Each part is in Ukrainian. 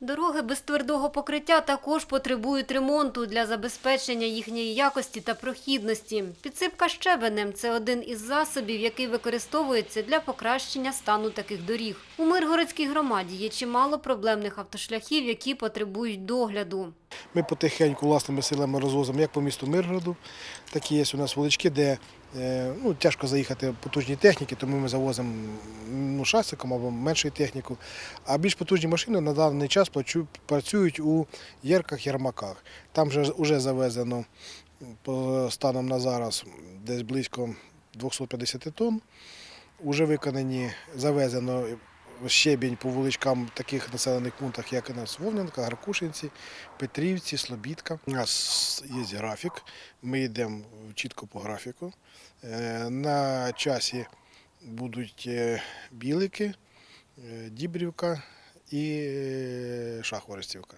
Дороги без твердого покриття також потребують ремонту для забезпечення їхньої якості та прохідності. Підсипка щебенем – це один із засобів, який використовується для покращення стану таких доріг. У Миргородській громаді є чимало проблемних автошляхів, які потребують догляду. Ми потихеньку власними силами розвозимо як по місту Миргороду, так і є у нас вулички, де ну, тяжко заїхати потужні техніки, тому ми завозимо ну, шасиком або меншу техніку. А більш потужні машини на даний час працюють у Єрках, Ярмаках. Там вже вже завезено по станом на зараз десь близько 250 тонн. Уже виконані, завезено щебінь по вуличкам таких населених пунктах, як у нас Вовненка, Гаркушинці, Петрівці, Слобідка. У нас є графік, ми йдемо чітко по графіку. Е, На часі будуть е, Білики, е, Дібрівка і Шахворостівка.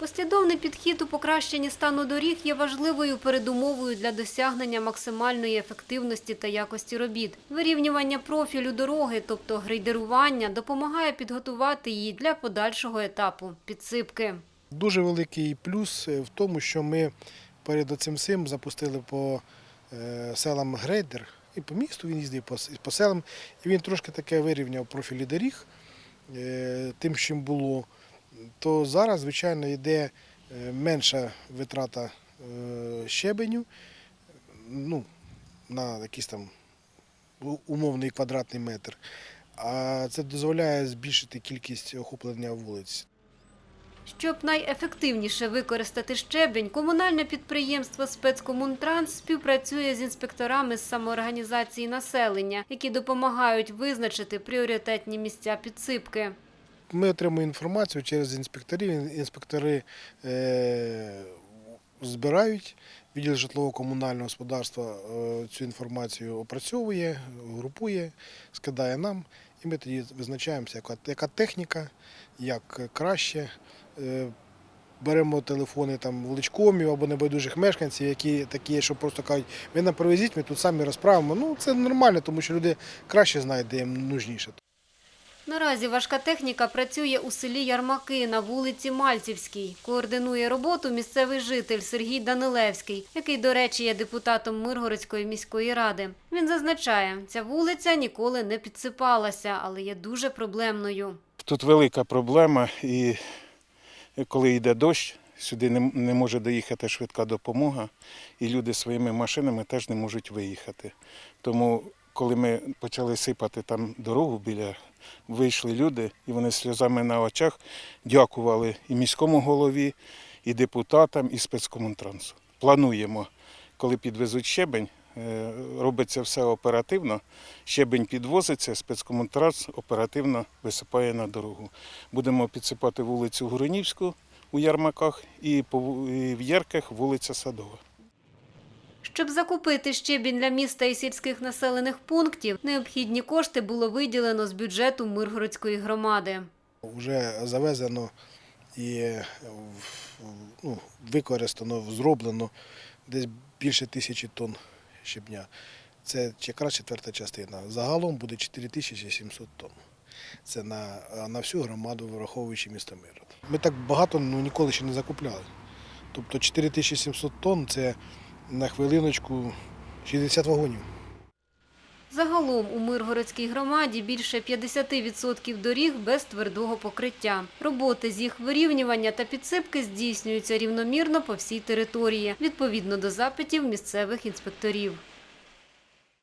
Послідовний підхід у покращенні стану доріг є важливою передумовою для досягнення максимальної ефективності та якості робіт. Вирівнювання профілю дороги, тобто грейдерування, допомагає підготувати її для подальшого етапу підсипки. Дуже великий плюс е, в тому, що ми перед цим всім запустили по е, селам грейдер. І по місту він їздив по, селам, і він трошки таке вирівняв профілі доріг е, тим, чим було. То зараз, звичайно, йде е, менша витрата е, щебеню ну, на якийсь там умовний квадратний метр. А це дозволяє збільшити кількість охоплення вулиць. Щоб найефективніше використати щебень, комунальне підприємство «Спецкомунтранс» співпрацює з інспекторами з самоорганізації населення, які допомагають визначити пріоритетні місця підсипки. Ми отримуємо інформацію через інспекторів. Інспектори е, збирають. Відділ житлово-комунального господарства е, цю інформацію опрацьовує, групує, скидає нам, і ми тоді визначаємося, яка, яка техніка, як краще. Е, Беремо телефони там величкомів або небайдужих мешканців, які такі, що просто кажуть, ви нам привезіть, ми тут самі розправимо. Ну це нормально, тому що люди краще знають, де їм нужніше. Наразі важка техніка працює у селі Ярмаки на вулиці Мальцівській. Координує роботу місцевий житель Сергій Данилевський, який, до речі, є депутатом Миргородської міської ради. Він зазначає, ця вулиця ніколи не підсипалася, але є дуже проблемною. Тут велика проблема, і коли йде дощ, сюди не, може доїхати швидка допомога, і люди своїми машинами теж не можуть виїхати. Тому, коли ми почали сипати там дорогу біля, вийшли люди, і вони сльозами на очах дякували і міському голові, і депутатам, і спецкомунтрансу. Плануємо, коли підвезуть щебень, е, робиться все оперативно. Щебень підвозиться, спецкомунтранс оперативно висипає на дорогу. Будемо підсипати вулицю Гуринівську у Ярмаках і в Єрках вулиця Садова. Щоб закупити щебінь для міста і сільських населених пунктів, необхідні кошти було виділено з бюджету Миргородської громади. Вже завезено і е, ну, використано, зроблено десь більше тисячі тонн щебня. Це якраз четверта частина. Загалом буде 4700 тонн. Це на, на всю громаду, враховуючи місто Миргород. Ми так багато ну, ніколи ще не закупляли. Тобто 4700 тонн це на хвилиночку 60 вагонів. Загалом у Миргородській громаді більше 50% доріг без твердого покриття. Роботи з їх вирівнювання та підсипки здійснюються рівномірно по всій території, відповідно до запитів місцевих інспекторів.